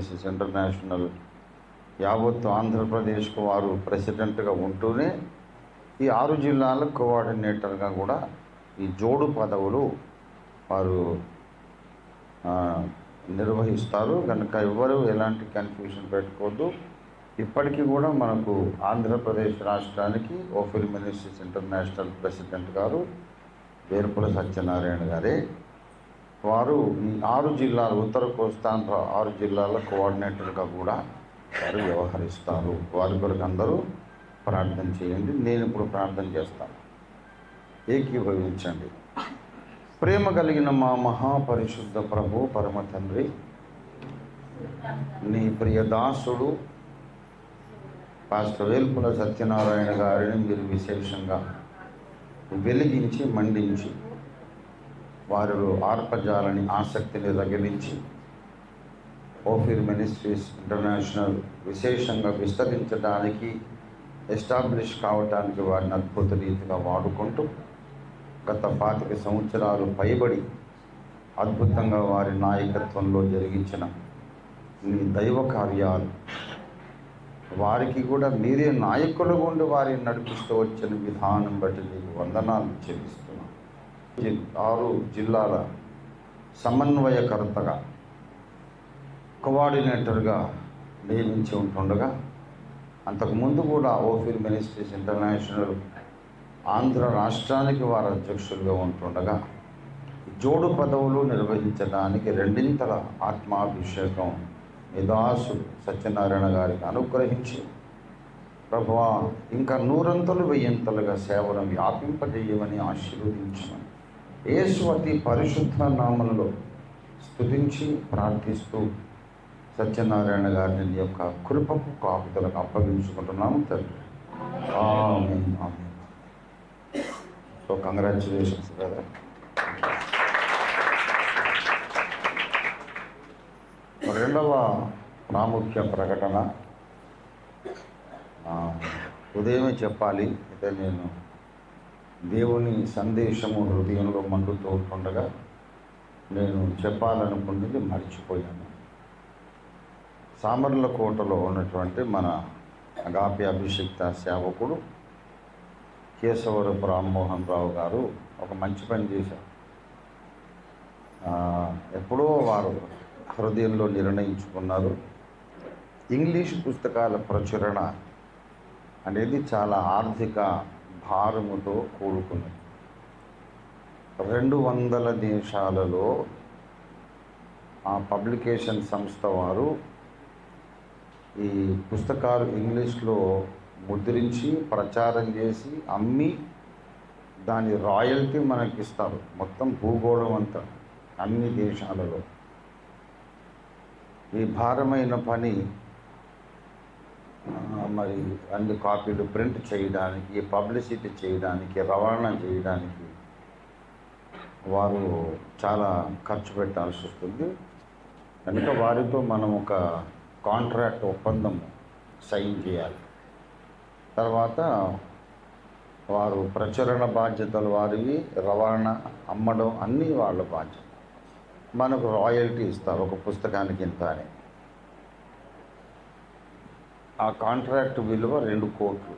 Mrs international యావత్ ఆంధ్రప్రదేశ్కు వారు ప్రెసిడెంట్గా ఉంటూనే ఈ ఆరు జిల్లాల కోఆర్డినేటర్గా కూడా ఈ జోడు పదవులు వారు నిర్వహిస్తారు. కనుక ఎవరు ఎలాంటి కన్ఫ్యూజన్ పెట్టుకోవద్దు. ఇప్పటికీ కూడా మనకు ఆంధ్రప్రదేశ్ రాష్ట్రానికి ఓఫిల్ మినిస్ట్రీస్ ఇంటర్నేషనల్ ప్రెసిడెంట్ గారు వేర్పుల సత్యనారాయణ గారే వారు ఈ ఆరు జిల్లాలు ఉత్తర కోస్తాంధ్ర ఆరు జిల్లాల కోఆర్డినేటర్గా కూడా వారు వ్యవహరిస్తారు. వారి కొరకు అందరూ ప్రార్థన చేయండి. నేను ఇప్పుడు ప్రార్థన చేస్తాను. ఏకీభవించండి. ప్రేమ కలిగిన మా మహాపరిశుద్ధ ప్రభు పరమ తండ్రి నీ ప్రియ దాసుడు పాస్టర్ వేల్పుల సత్యనారాయణ గారిని మీరు విశేషంగా వెలిగించి మండించి వారిలో ఆర్పజాలని ఆసక్తిని రగిలించి ఓఫిర్ మినిస్ట్రీస్ ఇంటర్నేషనల్ విశేషంగా విస్తరించడానికి ఎస్టాబ్లిష్ కావటానికి వారిని అద్భుత రీతిగా వాడుకుంటూ గత పాతిక సంవత్సరాలు పైబడి అద్భుతంగా వారి నాయకత్వంలో జరిగించిన మీ దైవ కార్యాలు వారికి కూడా మీరే నాయకులు ఉండి వారిని నడిపిస్తూ వచ్చిన విధానం బట్టి మీకు వందనాలు చెల్లిస్తాను జి- ఆరు జిల్లాల సమన్వయకర్తగా కోఆర్డినేటర్గా నియమించి ఉంటుండగా అంతకుముందు కూడా ఓఫీల్ మినిస్ట్రీస్ ఇంటర్నేషనల్ ఆంధ్ర రాష్ట్రానికి వారు అధ్యక్షులుగా ఉంటుండగా జోడు పదవులు నిర్వహించడానికి రెండింతల ఆత్మాభిషేకం నిదాసు సత్యనారాయణ గారికి అనుగ్రహించి ప్రభువా ఇంకా నూరంతలు వెయ్యింతలుగా సేవను వ్యాపింపజేయమని ఆశీర్వదించమని. యేసు అతి పరిశుద్ధ నామంలో స్థుతించి ప్రార్థిస్తూ సత్యనారాయణ గారిని నీ యొక్క కృపకు కాపుతలకు అప్పగించుకుంటున్నాము తండ్రి. ఆమేన్, ఆమేన్. సో కంగ్రాచులేషన్స్ కదా రెండవ ప్రాముఖ్య ప్రకటన. ఉదయమే చెప్పాలి అయితే నేను దేవుని సందేశము హృదయంలో మండుతూ ఉండగా నేను చెప్పాలనుకున్నది మర్చిపోయాను. సామర్లకోటలో ఉన్నటువంటి మన అగాపి అభిషిక్త సేవకుడు కేశవరపు రామ్మోహన్ రావు గారు ఒక మంచి పని చేశారు. ఎప్పుడో వారు హృదయంలో నిర్ణయించుకున్నారు. ఇంగ్లీష్ పుస్తకాల ప్రచురణ అనేది చాలా ఆర్థిక భారముతో కూడుకున్నది. రెండు వందల దేశాలలో ఆ పబ్లికేషన్ సంస్థ వారు ఈ పుస్తకాలు ఇంగ్లీష్లో ముద్రించి ప్రచారం చేసి అమ్మి దాని రాయల్టీ మనకి ఇస్తారు మొత్తం భూగోళం అంతా అన్ని దేశాలలో. ఈ భారమైన పని మరి అన్ని కాపీలు ప్రింట్ చేయడానికి పబ్లిసిటీ చేయడానికి రవాణా చేయడానికి వారు చాలా ఖర్చు పెట్టాల్సి వస్తుంది. కనుక వారితో మనం ఒక కాంట్రాక్ట్ ఒప్పందం సైన్ చేయాలి. తర్వాత వారు ప్రచురణ బాధ్యతలు వారివి రవాణా అమ్మడం అన్నీ వాళ్ళ బాధ్యత. మనకు రాయల్టీ ఇస్తారు ఒక పుస్తకానికి ఇంత అని. ఆ కాంట్రాక్ట్ విలువ రెండు కోట్లు.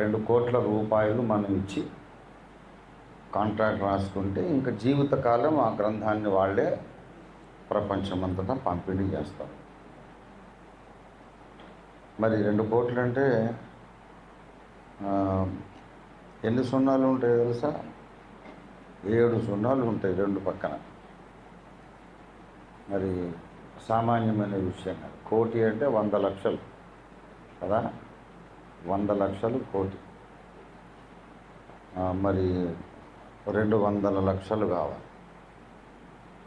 రెండు కోట్ల రూపాయలు మనం ఇచ్చి కాంట్రాక్ట్ రాసుకుంటే ఇంకా జీవితకాలం ఆ గ్రంథాన్ని వాళ్ళే ప్రపంచమంతటా పంపిణీ చేస్తారు. మరి రెండు కోట్లు అంటే ఎన్ని సున్నాలు ఉంటాయి తెలుసా? ఏడు సున్నాలు ఉంటాయి రెండు పక్కన. మరి సామాన్యమైన విషయం కాదు. కోటి అంటే వంద లక్షలు. కదా? వంద లక్షలు కోటి. మరి రెండు వందల లక్షలు కావాలి.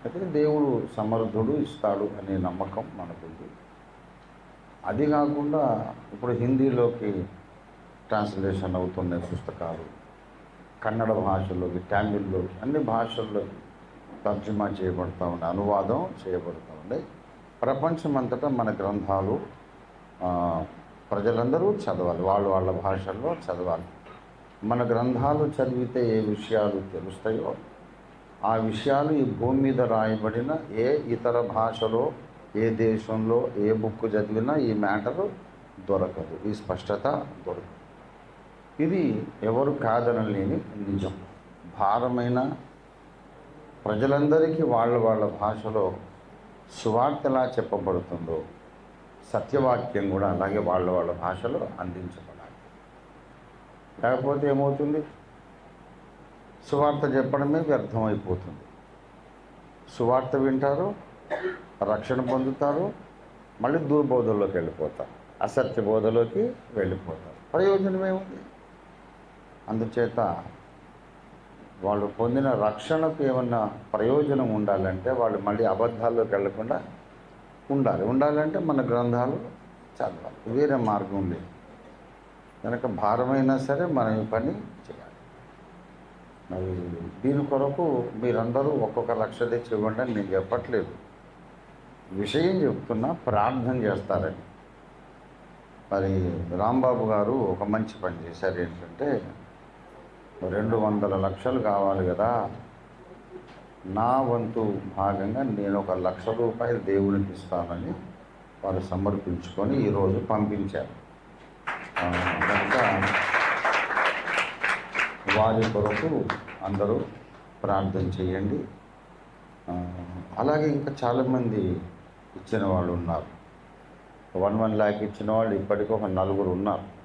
అయితే దేవుడు సమర్థుడు ఇస్తాడు అనే నమ్మకం మనకుంది. అది కాకుండా ఇప్పుడు హిందీలోకి ట్రాన్స్లేషన్ అవుతున్నాయి పుస్తకాలు కన్నడ భాషలోకి తమిళ్ళోకి అన్ని భాషల్లోకి తర్జుమా చేయబడతా ఉండే అనువాదం చేయబడతా ఉండే. ప్రపంచమంతటా మన గ్రంథాలు ప్రజలందరూ చదవాలి. వాళ్ళు వాళ్ళ భాషల్లో చదవాలి. మన గ్రంథాలు చదివితే ఏ విషయాలు తెలుస్తాయో ఆ విషయాలు ఈ భూమి మీద రాయబడిన ఏ ఇతర భాషలో ఏ దేశంలో ఏ బుక్ చదివినా ఈ మ్యాటర్ దొరకదు. ఈ స్పష్టత దొరకదు. ఇది ఎవరు కాదనలేని నిజం. భారమైన ప్రజలందరికీ వాళ్ళ వాళ్ళ భాషలో సువార్త ఎలా చెప్పబడుతుందో సత్యవాక్యం కూడా అలాగే వాళ్ళ వాళ్ళ భాషలో అందించబడాలి. లేకపోతే ఏమవుతుంది? సువార్త చెప్పడమే వ్యర్థమైపోతుంది. సువార్త వింటారు రక్షణ పొందుతారు మళ్ళీ దుర్బోధల్లోకి వెళ్ళిపోతారు. అసత్య బోధలోకి వెళ్ళిపోతారు. ప్రయోజనమేముంది? అందుచేత వాళ్ళు పొందిన రక్షణకు ఏమన్నా ప్రయోజనం ఉండాలంటే వాళ్ళు మళ్ళీ అబద్ధాల్లోకి వెళ్ళకుండా ఉండాలి. ఉండాలంటే మన గ్రంథాలు చదవాలి. వేరే మార్గం లేదు. కనుక భారమైనా సరే మనం ఈ పని చేయాలి. మరి దీని కొరకు మీరందరూ ఒక్కొక్క లక్ష తెచ్చి ఇవ్వండి అని నేను చెప్పట్లేదు. విషయం చెప్తున్నా ప్రార్థన చేస్తారని. మరి రాంబాబు గారు ఒక మంచి పని చేశారు ఏంటంటే రెండు వందల లక్షలు కావాలి కదా. నా వంతు భాగంగా నేను ఒక లక్ష రూపాయలు దేవునికి ఇస్తానని వారు సమర్పించుకొని ఈరోజు పంపించారు. కనుక వారి కొరకు అందరూ ప్రార్థన చేయండి. అలాగే ఇంకా చాలామంది ఇచ్చిన వాళ్ళు ఉన్నారు. వన్ వన్ ల్యాక్ ఇచ్చిన వాళ్ళు ఇప్పటికీ ఒక నలుగురు ఉన్నారు.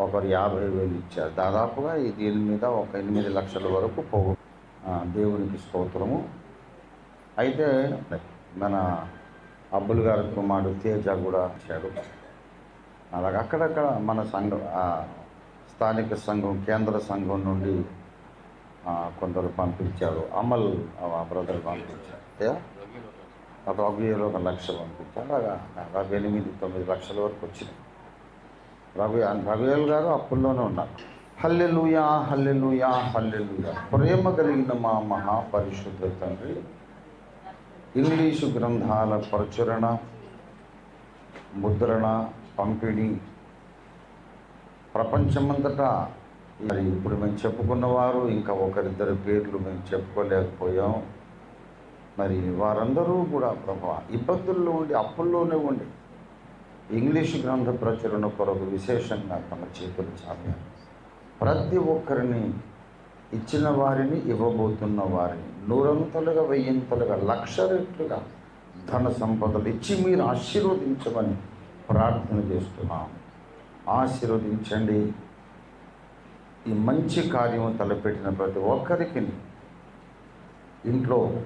ఒకరు యాభై వేలు ఇచ్చారు. దాదాపుగా ఈ దీని మీద ఒక ఎనిమిది లక్షల వరకు పోగు దేవునికి స్తోత్రము. అయితే మన అబ్బుల్ గారి కుమారుడు తేజ కూడా ఇచ్చాడు అలాగే అక్కడక్కడ మన సంఘం స్థానిక సంఘం కేంద్ర సంఘం నుండి కొందరు పంపించారు. అమల్ బ్రదర్ పంపించారు. ఏ? ఒక ఒక లక్ష పంపించారు. అలాగా ఎనిమిది తొమ్మిది లక్షల వరకు వచ్చినాయి. రఘు రవియల్ గారు అప్పుల్లోనే ఉన్నారు. Hallelujah hallelujah hallelujah. ప్రేమ కలిగిన మా మహాపరిశుద్ధ తండ్రి ఇంగ్లీషు గ్రంథాల ప్రచురణ ముద్రణ పంపిణీ ప్రపంచమంతటా మరి ఇప్పుడు మేము చెప్పుకున్నవారు ఇంకా ఒకరిద్దరి పేర్లు మేము చెప్పుకోలేకపోయాం. మరి వారందరూ కూడా ప్రభా ఇబ్బందుల్లో ఉండి అప్పుల్లోనే ఉండి ఇంగ్లీష్ గ్రంథ ప్రచురణ కొరకు విశేషంగా తమ చేతులు చాపారు. ప్రతి ఒక్కరిని ఇచ్చిన వారిని ఇవ్వబోతున్న వారిని నూరంతలుగా వెయ్యింతలుగా లక్ష రెట్లుగా ధన సంపదలు ఇచ్చి మీరు ఆశీర్వదించమని ప్రార్థన చేస్తున్నాం. ఆశీర్వదించండి. ఈ మంచి కార్యము తలపెట్టిన ప్రతి ఒక్కరికి ఇంట్లో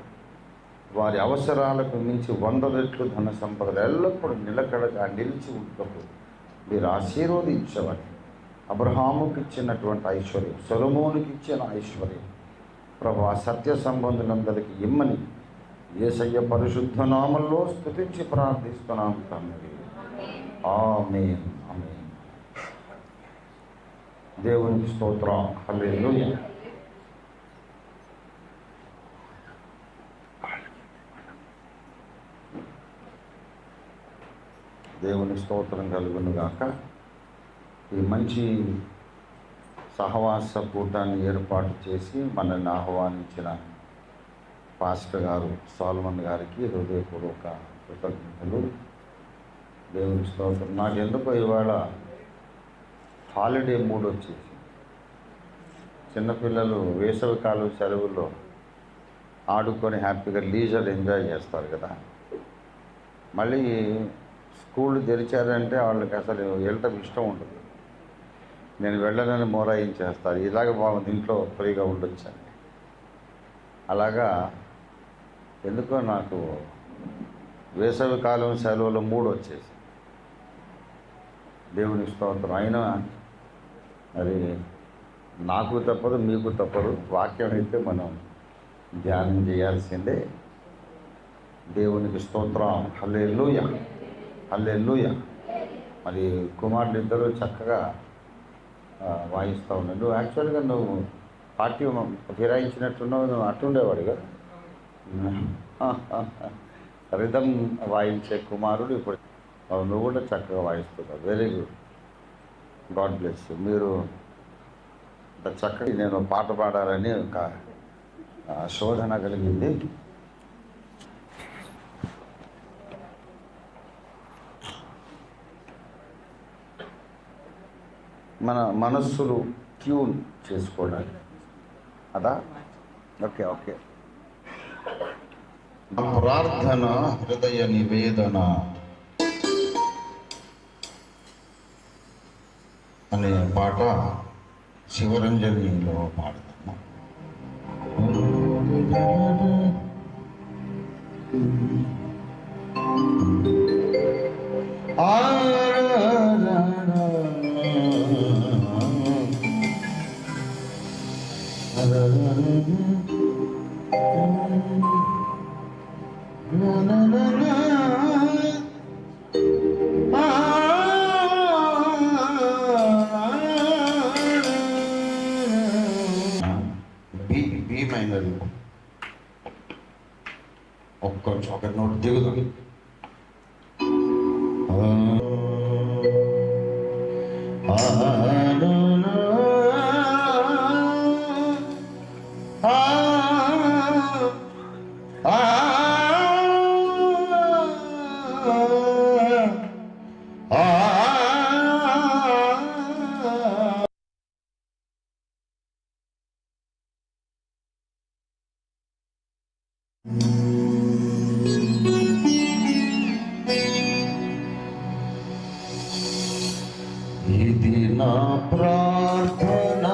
వారి అవసరాలకు మించి వంద రెట్లు ధన సంపదలు ఎల్లప్పుడూ నిలకడగా నిలిచి ఉంటూ మీరు ఆశీర్వదించవాలి అబ్రహాముకి ఇచ్చినటువంటి ఐశ్వర్యం సొలమోనికి ఇచ్చిన ఐశ్వర్యం ప్రభా సత్య సంబంధులందరికీ ఇమ్మని ఏసయ్య పరిశుద్ధ నామంలో స్థుతించి ప్రార్థిస్తున్నాం తండ్రి. ఆమె ఆమె దేవునికి స్తోత్రం. హల్లెలూయా. దేవుని స్తోత్రం కలుగును గాక ఈ మంచి సహవాస కూటాన్ని ఏర్పాటు చేసి మనల్ని ఆహ్వానించిన పాస్టర్ గారు సాల్మన్ గారికి హృదయపూర్వక కృతజ్ఞతలు. దేవుని స్తోత్రం. నాకు ఎందుకో ఇవాళ హాలిడే మూడ్ వచ్చేసి చిన్నపిల్లలు వేసవికాలం సెలవుల్లో ఆడుకొని హ్యాపీగా లీజర్ ఎంజాయ్ చేస్తారు కదా. మళ్ళీ స్కూళ్ళు తెరిచారంటే వాళ్ళకి అసలు వెళ్ళటం ఇష్టం ఉండదు. నేను వెళ్ళనని మోరాయించేస్తారు ఇలాగ బాగుంది ఇంట్లో ఫ్రీగా ఉండొచ్చండి అలాగా ఎందుకో నాకు వేసవి కాలం సెలవులు మూడు వచ్చేసి. దేవుని స్తోత్రం. అయినా మరి నాకు తప్పదు మీకు తప్పదు. వాక్యం అయితే మనం ధ్యానం చేయాల్సిందే. దేవునికి స్తోత్రం. హల్లే అల్లెల్లుయ మరి కుమారులు ఇద్దరు చక్కగా వాయిస్తూ ఉన్నాడు. నువ్వు యాక్చువల్గా నువ్వు పార్టీ ఫిరాయించినట్టున్నావు నువ్వు అట్టుండేవాడుగా రిధం వాయించే కుమారుడు ఇప్పుడు. నువ్వు కూడా చక్కగా వాయిస్తున్నావు. Very good. గాడ్ బ్లెస్ మీరు చక్కగా నేను పాట పాడాలని ఒక శోధన కలిగింది. మన మనస్సులు ట్యూన్ చేసుకోవడానికి. అదా? Okay okay. ప్రార్థన హృదయ నివేదన అనే పాట శివరంజనిలో పాడతాము. Thank you. ఇది నా ప్రార్థన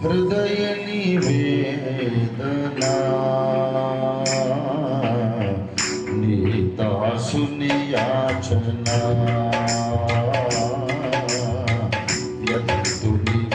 హృదయ నివేదన. నీ దాసుని యాచన. యతుని